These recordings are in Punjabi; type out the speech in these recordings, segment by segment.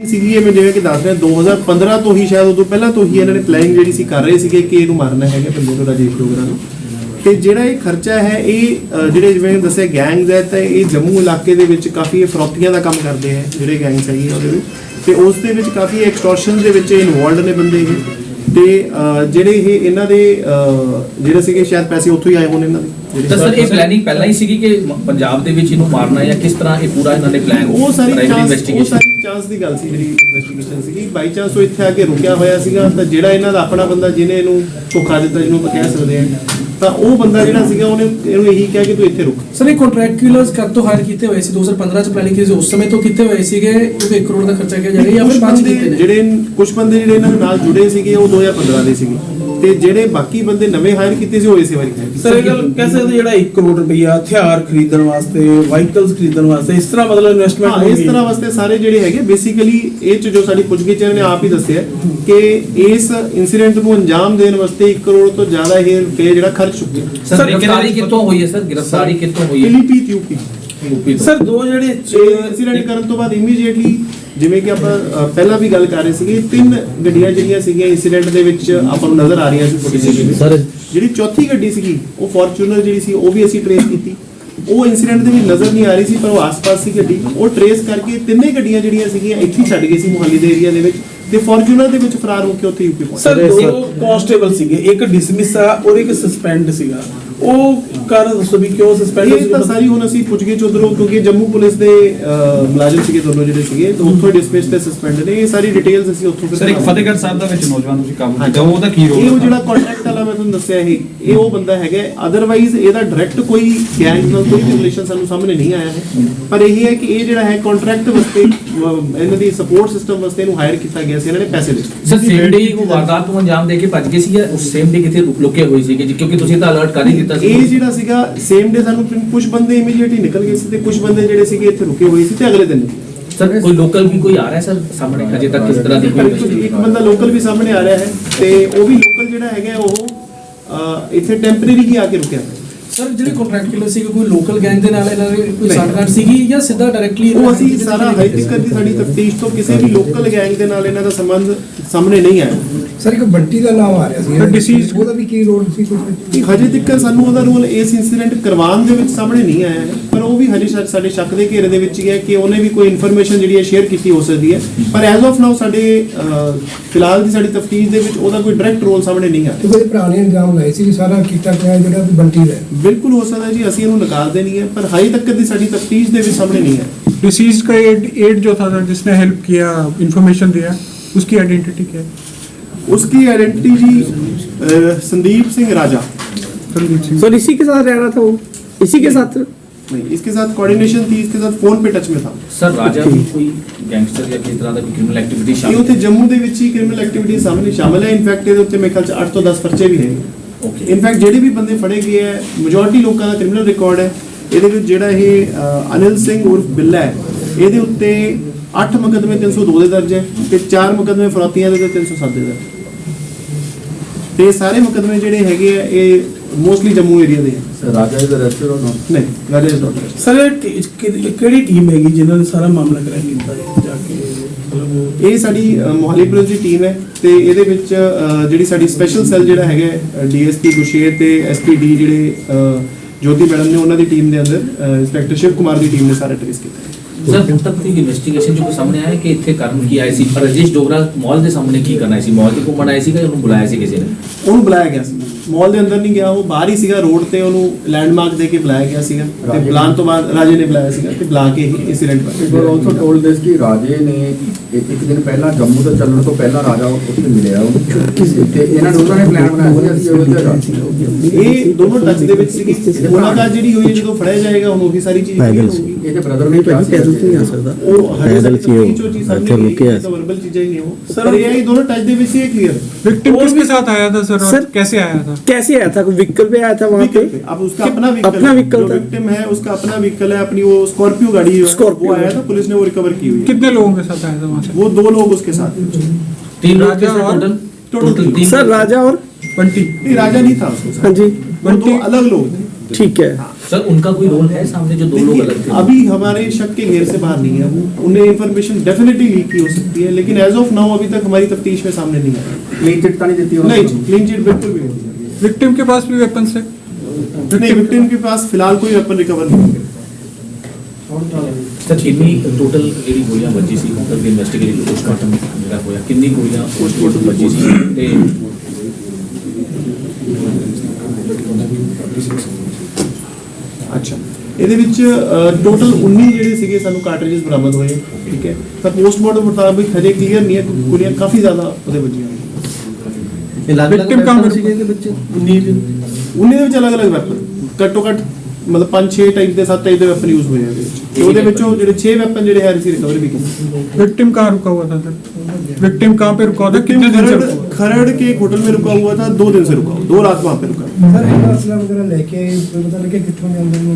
ਸੀਗੀ ਇਹ ਮੈਂ ਜਿਵੇਂ ਕਿ ਦੱਸ ਰਿਹਾ 2015 ਤੋਂ ਹੀ ਸ਼ਾਇਦ ਉਦੋਂ ਪਹਿਲਾਂ ਤੋਂ ਹੀ ਇਹਨਾਂ ਨੇ ਪਲੈਨਿੰਗ ਜਿਹੜੀ ਸੀ ਕਰ ਰਹੇ ਸੀਗੇ ਕਿ ਇਹਨੂੰ ਮਾਰਨਾ ਹੈਗਾ ਬੰਦੇ ਨੂੰ ਰਾਜੇਸ਼ ਡੋਗਰਾ ਨੂੰ। ਤੇ ਜਿਹੜਾ ਇਹ ਖਰਚਾ ਹੈ ਇਹ ਅ, ਜਿਹੜੇ ਜਿਵੇਂ ਦੱਸਿਆ ਗੈਂਗਸ ਹੈ ਤਾਂ ਇਹ ਜੰਮੂ ਇਲਾਕੇ ਦੇ ਵਿੱਚ ਕਾਫੀ ਇਹ ਫਰੋਤੀਆਂ ਦਾ ਕੰਮ ਕਰਦੇ ਹੈ ਜਿਹੜੇ ਗੈਂਗਸ ਹੈਗੇ ਉਹਦੇ ਵਿੱਚ। ਤੇ ਉਸ ਦੇ ਵਿੱਚ ਕਾਫੀ ਐਕਸਟੋਰਸ਼ਨ ਦੇ ਵਿੱਚ ਇਨਵੋਲਡ ਨੇ ਬੰਦੇ ਇਹ। ਤੇ ਜਿਹੜੇ ਇਹ ਇਹਨਾਂ ਦੇ ਜਿਹੜੇ ਸੀਗੇ ਸ਼ਾਇਦ ਪੈਸੇ ਉੱਥੋਂ ਹੀ ਆਏ ਹੋਣ ਇਹਨਾਂ ਦੇ ਤਾਂ ਸਰ ਇਹ ਪਲੈਨਿੰਗ ਪਹਿਲਾਂ ਹੀ ਸੀਗੀ ਕਿ ਪੰਜਾਬ ਦੇ ਵਿੱਚ ਇਹਨੂੰ ਮਾਰਨਾ ਜਾਂ ਕਿਸ ਤਰ੍ਹਾਂ ਇਹ ਪੂਰਾ ਇਹਨਾਂ ਨੇ ਪਲਾਨ ਉਹ ਸਾਰੀ ਚਾਂਸ ਇਨਵੈਸਟੀਗੇਸ਼ਨ ਦੀ ਗੱਲ ਸੀ ਜਿਹੜੀ ਇਨਵੈਸਟੀਗੇਸ਼ਨ ਸੀਗੀ। ਬਾਈ ਚਾਂਸ ਉਹ ਇੱਥੇ ਆ ਕੇ ਰੁਕਿਆ ਹੋਇਆ ਸੀਗਾ। ਤਾਂ ਜਿਹੜਾ ਇਹਨਾਂ ਦਾ ਆਪਣਾ ਬੰਦਾ ਜਿਹਨੇ ਇਹਨੂੰ ਧੋਖਾ ਦਿੱਤਾ ਜਿਹਨੂੰ ਆਪਾਂ ਕਹਿ ਸਕਦੇ ਹਾਂ। ਤਾਂ ਉਹ ਬੰਦਾ ਜਿਹੜਾ ਸੀਗਾ ਉਹਨੇ ਇਹਨੂੰ ਇਹੀ ਕਿਹਾ ਕਿ ਤੂੰ ਇੱਥੇ ਰੁਕ। ਸਰ ਇਹ ਕੰਟਰੈਕਚੁਅਲਸ ਕਦ ਤੋਂ ਹਾਇਰ ਕੀਤੇ ਹੋਏ ਸੀ 2015 ਚ ਪਲੈਨਿੰਗ ਕੀਤੀ ਉਸ ਸਮੇਂ ਤੋਂ ਕੀਤੇ ਹੋਏ ਸੀਗੇ ਕਿਉਂਕਿ 1 ਕਰੋੜ ਦਾ ਖਰਚਾ ਕਿਹਾ ਜਾ ਰਿਹਾ ਜਾਂ ਫਿਰ ਬਾਅਦ ਚ ਬੰਦੇ ਕੀਤੇ ਨੇ? ਜਿਹੜੇ ਕੁਝ ਬੰਦੇ ਜਿਹੜੇ ਇਹਨਾਂ ਨਾਲ ਜੁੜੇ ਸੀਗੇ ਉਹ 2015 ਦੇ ਸੀਗੇ। ਤੇ ਜਿਹੜੇ ਬਾਕੀ ਬੰਦੇ ਨਵੇਂ ਹਾਇਰ ਕੀਤੇ ਸੀ ਉਹ ਇਸੇ ਵਾਰੀ ਹਾਇਰ ਸਰ ਇਹ ਗੱਲ ਕਹਿ ਸਕਦੇ ਜਿਹੜਾ 1 ਕਰੋੜ ਰੁਪਈਆ ਹਥਿਆਰ ਖਰੀਦਣ ਵਾਸਤੇ ਵਾਹੀਕਲਸ ਖਰੀਦਣ ਵਾਸਤੇ ਇਸ ਤਰ੍ਹਾਂ ਮਤਲਬ ਇਨਵੈਸਟਮੈਂਟ ਹਾਂ ਇਸ ਤਰ੍ਹਾਂ ਵਾਸਤੇ ਸਾਰੇ ਜਿਹੜੇ ਹੈਗੇ ਬੇਸਿਕਲੀ ਇਹ ਚ ਜੋ ਸਾਡੀ ਪੁੱਛਗਿੱਛ ਨੇ ਆਪ ਹੀ ਦੱਸਿਆ ਕਿ ਇਸ ਇਨਸੀਡੈਂਟ ਨੂੰ ਅੰਜਾਮ ਦੇਣ ਵਾਸਤੇ 1 ਕਰੋੜ ਤੋਂ ਜ਼ਿਆਦਾ ਇਹ ਰੁਪਏ ਜਿਹੜਾ ਖਰਚ ਚੁੱਕੇ ਸਰ ਸਰ, ਗ੍ਰਿਫਤਾਰੀ ਕਿੱਥੋਂ ਹੋਈ ਹੈ ਸਰ? ਗ੍ਰਿਫਤਾਰੀ ਕਿੱਥੋਂ ਹੋਈ ਹੈ? ਯੂਪੀ। ਸਰ ਦੋ ਜਿਹੜੇ ਇਨਸੀਡੈਂਟ ਕਰਨ ਤੋਂ ਬਾਅਦ ਇਮੀਡੀਏਟਲੀ ਜਿਵੇਂ ਕਿ ਆਪਾਂ ਅ, ਪਹਿਲਾਂ ਵੀ ਗੱਲ ਕਰ ਰਹੇ ਸੀਗੇ ਤਿੰਨ ਗੱਡੀਆਂ ਜਿਹੜੀਆਂ ਸੀਗੀਆਂ ਇਨਸੀਡੈਂਟ ਦੇ ਵਿੱਚ ਆਪਾਂ ਨੂੰ ਨਜ਼ਰ ਆ ਰਹੀਆਂ ਸੀ ਫੁਟੇਜ ਦੇ ਵਿੱਚ ਸਰ ਜਿਹੜੀ ਚੌਥੀ ਗੱਡੀ ਸੀਗੀ ਉਹ ਫੋਰਚੂਨਰ ਜਿਹੜੀ ਸੀ ਉਹ ਵੀ ਅਸੀਂ ਟ੍ਰੇਸ ਕੀਤੀ। ਉਹ ਇਨਸੀਡੈਂਟ ਦੇ ਵਿੱਚ ਨਜ਼ਰ ਨਹੀਂ ਆ ਰਹੀ ਸੀ ਪਰ ਉਹ ਆਸ-ਪਾਸ ਸੀ ਗੱਡੀ। ਉਹ ਟ੍ਰੇਸ ਕਰਕੇ ਤਿੰਨੇ ਗੱਡੀਆਂ ਜਿਹੜੀਆਂ ਸੀਗੀਆਂ ਇੱਥੇ ਹੀ ਛੱਡ ਗਏ ਸੀ ਮੁਹੱਲੀ ਦੇ ਏਰੀਆ ਦੇ ਵਿੱਚ ਤੇ ਫੋਰਚੂਨਰ ਦੇ ਵਿੱਚ ਫਰਾਰ ਹੋ ਕੇ ਉੱਥੇ ਯੂਪੀ ਪਹੁੰਚ। ਸਰ ਦੋ ਕਾਂਸਟੇਬਲ ਸੀਗੇ ਇੱਕ ਡਿਸਮਿਸ ਆ ਔਰ ਇੱਕ ਸਸਪੈਂਡ ਸੀਗਾ। ਉਹ ਕਾਰਨ ਦੱਸੋ ਵੀ ਕਿਉਂ ਸਸਪੈਂਡ ਇਹ ਤਾਂ ਸਾਰੀ ਹੁਣ ਅਸੀਂ ਪੁੱਛ ਗਏ ਚੋਦਰੋਂ ਕਿਉਂਕਿ ਜੰਮੂ ਪੁਲਿਸ ਦੇ ਅ, ਮੁਲਾਜ਼ਮ ਸੀਗੇ ਦੋਨੋਂ ਜਿਹੜੇ ਸੀਗੇ ਤੇ ਉੱਥੋਂ ਡਿਸਪੈਚ ਤੇ ਸਸਪੈਂਡ ਨੇ। ਇਹ ਸਾਰੀ ਡਿਟੇਲਸ ਅਸੀਂ ਉੱਥੋਂ ਸਰ ਇੱਕ ਫਤਿਹਗੜ੍ਹ ਸਾਹਿਬ ਦਾ ਵਿੱਚ ਨੌਜਵਾਨ ਤੁਸੀਂ ਕਾਬੂ ਹਾਂਜੀ। ਕੀਤਾ ਉਹਦਾ ਕੀ ਰੋਲ ਇਹ ਉਹ ਜਿਹੜਾ ਕੰਟਰੈਕਟ ਵਾਲਾ ਮੈਂ ਤੁਹਾਨੂੰ ਦੱਸਿਆ ਇਹ ਇਹ ਉਹ ਬੰਦਾ ਹੈਗਾ ਅਦਰਵਾਈਜ਼ ਇਹਦਾ ਡਾਇਰੈਕਟ ਕੋਈ ਗੈਂਗ ਨਾਲ ਕੋਈ ਰਿਲੇਸ਼ਨ ਸਾਨੂੰ ਸਾਹਮਣੇ ਨਹੀਂ ਆਇਆ ਹੈ। ਪਰ ਇਹ ਹੈ ਕਿ ਇਹ ਜਿਹੜਾ ਹੈ ਕੰਟਰੈਕਟ ਵਾਸਤੇ ਇਹਨਾਂ ਦੀ ਸਪੋਰਟ ਸਿਸਟਮ ਵਾਸਤੇ ਇਹਨੂੰ ਹਾਇਰ ਕੀਤਾ ਗਿਆ ਸੀ ਇਹਨਾਂ ਨੇ ਪੈਸੇ ਦਿੱਤੇ। ਸਰ ਸੇਮ ਡੇ ਉਹ ਵਾਰਦਾਤ ਨੂੰ ਅੰਜਾਮ ਦੇ ਕੇ ਭੱਜ ਗਏ ਸੀ ਉਸ ਸੇਮ ਡੇ ਕਿਤੇ ਰੁਕ- ਲੁਕੇ ਹੋਏ ਜੀ, ਕਿਉਂਕਿ ਤੁਸੀਂ ਤਾਂ ਅਲਰਟ ਕਰ ਹੀ ਦਿੱਤਾ ਸੀ ਇਹ ਜਿਹੜਾ ਸੀਗਾ ਸੇਮ ਡੇ ਸਾਨੂੰ ਕੁਝ ਬੰਦੇ ਇਮੀਡੀਏਟਲੀ ਨਿਕਲ ਗਏ ਸੀ ਤੇ ਕੁਝ ਬੰਦੇ ਜਿਹੜੇ ਸੀਗੇ ਇੱਥੇ ਰੁਕੇ ਹੋਏ ਸੀ ਤੇ ਅਗਲੇ ਦਿਨ। ਸਰ ਕੋਈ ਲੋਕਲ ਵੀ ਕੋਈ ਆ ਰਿਹਾ ਹੈ ਸਰ ਸਾਹਮਣੇ ਅਜੇ ਤੱਕ ਕਿਸ ਤਰ੍ਹਾਂ ਦੀ ਕੋਈ ਇੱਕ ਬੰਦਾ ਲੋਕਲ ਵੀ ਸਾਹਮਣੇ ਆ ਰਿਹਾ ਹੈ ਤੇ ਉਹ ਵੀ ਲੋਕਲ ਜਿਹੜਾ ਹੈਗਾ ਉਹ ਇੱਥੇ ਟੈਂਪਰੇਰੀ ਹੀ ਆ ਕੇ ਰੁਕਿਆ ਹੋਇਆ। ਸਰ ਜਿਹੜੇ ਕੰਟਰੈਕਚੁਅਲ ਸੀ ਕੋਈ ਲੋਕਲ ਗੈਂਗ ਦੇ ਨਾਲ ਇਹਨਾਂ ਦੀ ਕੋਈ। ਸਾਂਠਗਾਂਠ ਸੀਗੀ ਜਾਂ ਸਿੱਧਾ ਡਾਇਰੈਕਟਲੀ ਉਹ ਅਸੀਂ ਸਾਰਾ ਹਾਈ ਤੱਕ ਦੀ ਸਾਡੀ ਤਫਤੀਸ਼ ਤੋਂ ਕਿਸੇ ਵੀ ਲੋਕਲ ਗੈਂਗ ਦੇ ਨਾਲ ਇਹਨਾਂ ਦਾ ਸੰਬੰਧ ਸਾਹਮਣੇ ਨਹੀਂ ਆਇਆ। ਸਰ ਇੱਕ ਬੰਟੀ ਦਾ ਨਾਮ ਆ ਰਿਹਾ ਸੀ। But deceased- ਉਹਦਾ ਵੀ ਕੀ ਰੋਲ ਸੀ ਕੁਝ ਹਜੇ ਤੱਕ ਸਾਨੂੰ ਉਹਦਾ ਰੋਲ ਇਸ ਇਨਸੀਡੈਂਟ ਕਰਵਾਉਣ ਦੇ ਵਿੱਚ ਸਾਹਮਣੇ ਨਹੀਂ ਆਇਆ। ਹੈ ਉਹ ਵੀ ਹਜੇ ਸ਼ਾ- ਸਾਡੇ ਸ਼ੱਕ ਦੇ ਘੇਰੇ ਦੇ ਵਿੱਚ ਹੀ ਹੈ ਕਿ ਉਹਨੇ ਵੀ ਕੋਈ ਇਨਫੋਰਮੇਸ਼ਨ ਜਿਹੜੀ ਹੈ ਸ਼ੇਅਰ ਕੀਤੀ ਹੋ ਸਕਦੀ ਹੈ ਪਰ ਐਜ਼ ਆਫ ਨਾਓ ਸਾਡੇ ਅਹ, ਫਿਲਹਾਲ ਦੀ ਸਾਡੀ ਤਫਤੀਸ਼ ਦੇ ਵਿੱਚ ਉਹਦਾ ਕੋਈ ਡਾਇਰੈਕਟ ਰੋਲ ਸਾਹਮਣੇ ਨਹੀਂ ਆਇਆ ਤੇ ਕੋਈ ਪੁਰਾਣੇ ਇਲਜ਼ਾਮ ਲਾਏ ਸੀ ਕਿ ਸਾਰਾ ਕੀਤਾ ਗਿਆ ਜਿਹੜਾ ਵੀ ਬੰਟੀ ਦਾ ਹੈ। ਬਿਲਕੁਲ ਹੋ ਸਕਦਾ ਜੀ ਅਸੀਂ ਇਹਨੂੰ ਨਿਕਾਲਦੇ ਨਹੀਂ ਹੈ ਪਰ ਹਾਈ ਤੱਕ ਦੀ ਸਾਡੀ ਤਫਤੀਸ਼ ਦੇ ਵਿੱਚ ਸਾਹਮਣੇ ਨਹੀਂ ਆਇਆ डिसीज का एड एड जो था सर जिसने हेल्प किया इंफॉर्मेशन दिया उसकी आइडेंटिटी क्या है उसकी आइडेंटिटी जी अह, संदीप सिंह राजा संदीप सिंह सर इसी के साथ रह रहा था वो इसी के साथ नहीं इसके साथ कोऑर्डिनेशन थी इसके साथ फोन पे टच में था ਸਰ ਰਾਜਾ ਵੀ ਕੋਈ ਗੈਂਗਸਟਰ ਜਾਂ ਕਿਸ ਤਰ੍ਹਾਂ ਦਾ ਕੋਈ ਕ੍ਰਿਮੀਨਲ ਐਕਟੀਵਿਟੀ ਇਹ ਸ਼ਾਮਿਲ ਉੱਥੇ ਜੰਮੂ ਦੇ ਵਿੱਚ ਹੀ ਕ੍ਰਿਮੀਨਲ ਐਕਟੀਵਿਟੀ ਸਾਹਮਣੇ ਸ਼ਾਮਲ ਹੈ ਇਨਫੈਕਟ ਇਹਦੇ ਉੱਤੇ ਮੇਰੇ ਖਿਆਲ ਚ 8 ਤੋਂ 10 ਪਰਚੇ ਵੀ ਹੈਗੇ ਓਕੇ ਇਨਫੈਕਟ ਜਿਹੜੇ ਵੀ ਬੰਦੇ ਫੜੇ ਗਏ ਹੈ ਮੈਜੋਰਟੀ ਲੋਕਾਂ ਦਾ ਕ੍ਰਿਮੀਨਲ ਰਿਕਾਰਡ ਹੈ ਇਹਦੇ ਵਿੱਚ ਜਿਹੜਾ ਇਹ ਅਹ, ਅਨਿਲ ਸਿੰਘ ਉਰਫ ਬਿੱਲਾ ਹੈ ਇਹਦੇ ਉੱਤੇ 8 ਮੁਕੱਦਮੇ 302 ਦੇ ਦਰਜ ਹੈ ਤੇ 4 ਮੁਕੱਦਮੇ ਫਰੋਤੀਆਂ ਦੇ ਤੇ 307 ਦੇ ਦਰਜ ਤੇ ਇਹ ਸਾਰੇ ਮੁਕੱਦਮੇ ਜਿਹੜੇ ਹੈਗੇ ਆ ਇਹ ਮੋਸਟਲੀ ਜੰਮੂ ਏਰੀਆ ਦੇ ਹੈ ਰਾਜਾ ਇਜ਼ ਨਾਟ ਨਹੀਂ ਰਾਜਾ ਇਜ਼ ਨਾਟ ਸਰ ਇਹ ਕਿ- ਕਿਹੜੀ ਟੀਮ ਹੈਗੀ ਜਿਨ੍ਹਾਂ ਨੇ ਸਾਰਾ ਮਾਮਲਾ ਕਰਾਇਆ ਕੀਤਾ ਹੈ ਜਾ ਕੇ? ਮਤਲਬ ਉਹ ਇਹ ਸਾਡੀ ਅ, ਮੋਹਾਲੀ ਪੁਲਿਸ ਦੀ ਟੀਮ ਹੈ ਤੇ ਇਹਦੇ ਵਿੱਚ ਅ, ਜਿਹੜੀ ਸਾਡੀ ਸਪੈਸ਼ਲ ਸੈੱਲ ਜਿਹੜਾ ਹੈਗਾ ਡੀਐਸਪੀ ਗੁਸ਼ੇਰ ਤੇ ਐਸਪੀਡੀ ਜਿਹੜੇ ਅ, ਜੋਤੀ ਮੈਡਮ ਨੇ ਉਹਨਾਂ ਦੀ ਟੀਮ ਦੇ ਅੰਦਰ ਇੰਸਪੈਕਟਰ ਸ਼ਿਵ ਕੁਮਾਰ ਦੀ ਟੀਮ ਨੇ ਸਾਰਾ ਟ੍ਰੇਸ ਕੀਤਾ ਸਰ ਹੁਣ ਤੱਕ ਦੀ ਇਨਵੈਸਟੀਗੇਸ਼ਨ ਜੋ ਸਾਹਮਣੇ ਆਇਆ ਕਿ ਇੱਥੇ ਕਰਨ ਕੀ ਆਏ ਸੀ? ਰਜੇਸ਼ ਡੋਗਰਾ ਮਾਲ ਦੇ ਸਾਹਮਣੇ ਕੀ ਕਰਨਾ ਸੀ? ਮਾਲ 'ਚ ਘੁੰਮਣ ਆਏ ਸੀ ਕਿ ਉਹਨੂੰ ਬੁਲਾਇਆ ਸੀ ਕਿਸੇ ਨੇ? ਉਹਨੂੰ ਬੁਲਾਇਆ ਗਿਆ ਸੀ। ਮਾਲ ਦੇ ਅੰਦਰ ਨਹੀਂ ਗਿਆ ਉਹ ਬਾਹਰ ਹੀ ਸੀਗਾ ਰੋਡ ਤੇ ਉਹਨੂੰ ਲੈਂਡਮਾਰਕ ਦੇ ਕੇ ਬੁਲਾਇਆ ਗਿਆ ਸੀਗਾ ਤੇ ਰਾਜੇ ਬੁਲਾਉਣ ਤੋਂ ਬਾਅਦ ਰਾਜੇ ਨੇ ਬੁਲਾਇਆ ਸੀਗਾ ਤੇ ਬੁਲਾ ਕੇ ਹੀ incident it was also told this ਕਿ ਰਾਜੇ ਨੇ ਇੱਕ ਇੱਕ ਦਿਨ ਪਹਿਲਾਂ ਜੰਮੂ ਤੋਂ ਚੱਲਣ ਤੋਂ ਪਹਿਲਾਂ ਰਾਜਾ ਉੱਥੇ ਮਿਲਿਆ ਉਹਨੂੰ ਤੇ ਇਹਨਾਂ ਦੋਨਾਂ ਨੇ ਪਲਾਨ ਬਣਾਇਆ ਸੀ ਅਸੀਂ ਉਹਦੇ ਤੇ ਇਹ ਦੋਨੋਂ ਟੱਚ ਦੇ ਵਿੱਚ ਸੀਗੀ ਮੁਲਾਕਾਤ ਜਿਹੜੀ ਹੋਈ ਹੈ ਜਦੋਂ ਫੜਿਆ ਜਾਏਗਾ ਹੁਣ ਉਹੀ ਸਾਰੀ ਚੀਜ਼ clear ਹੋਊਗੀ ਇਹਦੇ ਬ੍ਰਦਰ ਨੇ ਕਿਹਾ ਸੀ पैदल तो नहीं आ सकता ਉਹ ਹਜੇ ਪੈਦਲ ਤੱਕ ਕੀ ਉਹ ਤਫਤੀਸ਼ ਵਿੱਚ ਸਾਹਮਣੇ ਇੱਥੇ ਨਹੀਂ ਰੁਕੇ ਆ। ਆਈ, ਤਾਂ ਵਰਬਲ ਚੀਜ਼ਾਂ ਹੀ ਨਹੀਂ ਉਹ Sir, ਪਰ ਇਹ ਹੈ ਕਿ ਦੋਨੋਂ ਟੱਚ ਦੇ ਵਿੱਚ ਹੀ ਕਲੀਅਰ विक्टिम किसके साथ आया था सर और सर- कैसे आया था था कैसे आया था? व्हीकल पे आया था वहाँ पे? अब उसका अपना व्हीकल अपना व्हीकल था। विक्टिम है उसका अपना व्हीकल है अपनी वो स्कॉर्पियो गाड़ी है। स्कॉर्पियो आया था पुलिस ने वो रिकवर की हुई कितने लोगों के साथ आया था वहाँ से? वो दो लोग उसके साथ तीन लोग के साथ टोटल टोटल सर राजा और बंटी। नहीं राजा नहीं था उसके साथ। हाँ जी। बंटी। अलग लोग थे। ठीक है। हाँ। सर उनका कोई रोल है सामने जो दो लोग अलग थे? अभी हमारे शक के घेर से बाहर नहीं है। वो उन्हें इन्फॉर्मेशन डेफिनेटली लीक की हो सकती है लेकिन एज ऑफ़ नाउ अभी तक हमारी तफ्तीश में सामने नहीं आया। क्लीन चिट का नहीं देती नहीं क्लीन चिट बिल्कुल भी विक्टिम के पास भी वेपन्स है नहीं विक्टिम के पास फिलहाल कोई वेपन रिकवर नहीं हुआ ਸਰ ਕਿੰਨੀ ਟੋਟਲ ਜਿਹੜੀ ਗੋਲੀਆਂ ਵੱਜੀ ਸੀ ਹੁਣ ਤੱਕ ਦੀ ਇਨਵੈਸਟੀਗੇਸ਼ਨ ਪੋਸਟਮਾਰਟਮ ਜਿਹੜਾ ਹੋਇਆ ਕਿੰਨੀ ਗੋਲੀਆਂ ਪੋਸਟਮਾਰਟਮ ਵੱਜੀ ਸੀ ਤੇ ਅੱਛਾ ਇਹਦੇ ਵਿੱਚ ਟੋਟਲ 19 ਜਿਹੜੇ ਸੀਗੇ ਸਾਨੂੰ ਕਾਰਟ੍ਰਿਜਸ ਬਰਾਮਦ ਹੋਏ ਠੀਕ ਹੈ ਤਾਂ ਪੋਸਟਮਾਰਟਮ ਮੁਤਾਬਿਕ ਹਜੇ ਕਲੀਅਰ ਨਹੀਂ ਹੈ ਕਿ ਗੋਲੀਆਂ ਕਾਫੀ ਜ਼ਿਆਦਾ ਉਹਦੇ ਵੱਜੀਆਂ विक्टिम कहाँ पे रुका? 19 ਦੇ 19 ਦੇ ਵਿੱਚ ਅਲੱਗ-ਅਲੱਗ ਵੈਪਨ ਘੱਟੋ ਘੱਟ ਮਤਲਬ 5-6 ਟਾਈਪ ਦੇ 7 ਟਾਈਪ ਦੇ ਵੈਪਨ ਯੂਜ਼ ਹੋਏ ਆ ਇਹਦੇ ਵਿੱਚ ਤੇ ਉਹਦੇ ਵਿੱਚੋਂ ਜਿਹੜੇ 6 ਵੈਪਨ ਜਿਹੜੇ ਹੈ ਅਸੀਂ ਰਿਕਵਰ ਵੀ ਕੀਤੇ विक्टिम कहाँ रुका हुआ था सर विक्टिम कहाँ पे रुका हुआ था कितने दिन से खरड़ रुका हुआ? खरड़ के एक होटल में रुका हुआ था दो दिन से रुका हुआ दो रात वहाँ पे रुका ਸਰ ਇਹਨਾਂ ਅਸਲਾ ਵਗੈਰਾ ਲੈ ਕੇ ਪਤਾ ਲੱਗਿਆ ਕਿੱਥੋਂ ਲਿਆਉਂਦੇ ਨੂੰ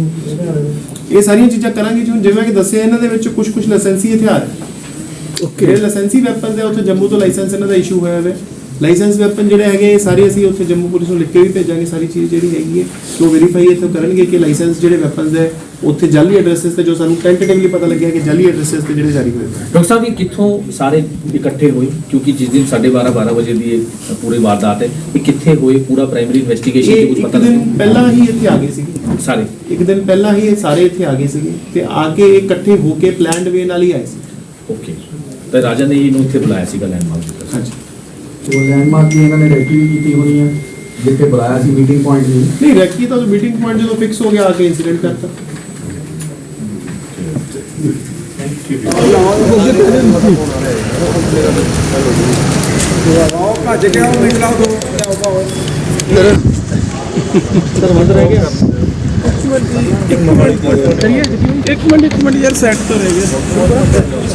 ਇਹ ਸਾਰੀਆਂ ਚੀਜ਼ਾਂ ਕਰਾਂਗੇ ਜੀ ਹੁਣ ਜਿਵੇਂ ਕਿ ਦੱਸਿਆ ਇਹਨਾਂ ਦੇ ਵਿੱਚ ਕੁਝ ਕੁਝ ਲਾਇਸੈਂਸੀ ਹਥਿਆਰ ਹੈ ਜਿਹੜੇ ਲਾਇਸੈਂਸੀ ਵੈਪਨਸ ਹੈ ਉੱਥੇ ਜੰਮੂ ਤੋਂ ਲਾਇਸੈਂਸ ਇਹਨਾਂ ਦਾ ਇਸ਼ੂ ਹੋਇਆ ਹੋਇਆ ਲਾਇਸੈਂਸ ਵੈਪਨ ਜਿਹੜੇ ਹੈਗੇ ਇਹ ਸਾਰੇ ਅਸੀਂ ਉੱਥੇ ਜੰਮੂ ਪੁਲਿਸ ਨੂੰ ਲਿਖ ਕੇ ਵੀ ਭੇਜਾਂਗੇ ਸਾਰੀ ਚੀਜ਼ ਜਿਹੜੀ ਹੈਗੀ ਹੈ ਸੋ ਵੈਰੀਫਾਈ ਇੱਥੇ ਕਰਨਗੇ ਕਿ ਲਾਇਸੈਂਸ ਜਿਹੜੇ ਵੈਪਨਸ ਹੈ ਉੱਥੇ ਜਾਲੀ ਐਡਰੈਸਸ ਤੇ ਜੋ ਸਾਨੂੰ ਟੈਂਟੇਟਿਵਲੀ ਪਤਾ ਲੱਗਿਆ ਕਿ ਜਾਲੀ ਐਡਰੈਸਸ ਤੇ ਜਿਹੜੇ ਜਾਰੀ ਹੋਏ। ਡਾਕਟਰ ਸਾਹਿਬ ਇਹ ਕਿੱਥੋਂ ਸਾਰੇ ਇਕੱਠੇ ਹੋਏ? ਕਿਉਂਕਿ ਜਿਸ ਦਿਨ 12:30 12 ਵਜੇ ਦੀ ਇਹ ਪੂਰੀ ਵਾਰਦਾਤ ਹੈ ਇਹ ਕਿੱਥੇ ਹੋਏ? ਪੂਰਾ ਪ੍ਰਾਇਮਰੀ ਇਨਵੈਸਟੀਗੇਸ਼ਨ ਚ ਕੁਝ ਇੱਕ ਪਤਾ ਦਿਨ ਲੱਗਿਆ? ਪਹਿਲਾਂ ਹੀ ਇੱਥੇ ਆ ਗਏ ਸੀਗੇ। ਸਾਰੇ? ਇੱਕ ਦਿਨ ਪਹਿਲਾਂ ਹੀ ਇਹ ਸਾਰੇ ਇੱਥੇ ਆ ਗਏ ਸੀਗੇ ਤੇ ਆ ਕੇ ਇਕੱਠੇ ਹੋ ਕੇ ਪਲਾਨਡ ਵੇ ਨਾਲ ਹੀ ਆਏ ਸੀ। ਓਕੇ ਤਾਂ ਰਾਜਾ ਨੇ ਇਹਨੂੰ ਇੱਥੇ ਬੁਲਾਇਆ ਸੀਗਾ ਲੈਂਡਮਾਰਕ ਹਾਂਜੀ। ਉਹ ਲੈਂਡਮਾਰਕ ਦੀ ਇਹਨਾਂ ਨੇ ਰੈਕੀ ਵੀ ਕੀਤੀ ਹੋਣੀ ਹੈ ਜਿੱਥੇ ਬੁਲਾਇਆ ਸੀ ਮੀਟਿੰਗ ਪੁਆਇੰਟ ਲਈ ਨਹੀਂ ਰੈਕੀ ਤਾਂ ਮੀਟਿੰਗ ਪੁਆਇੰਟ ਜਦੋਂ ਫਿਕਸ ਹੋ ਗਿਆ ਆ ਕੇ ਇਨਸੀਡੈਂਟ ਕਰਤਾ ਇੱਕ ਮਿੰਟ ਇੱਕ ਮਿੰਟ ਯਾਰ ਸੈੱਟ ਤੋਂ ਰਹਿ ਗਿਆ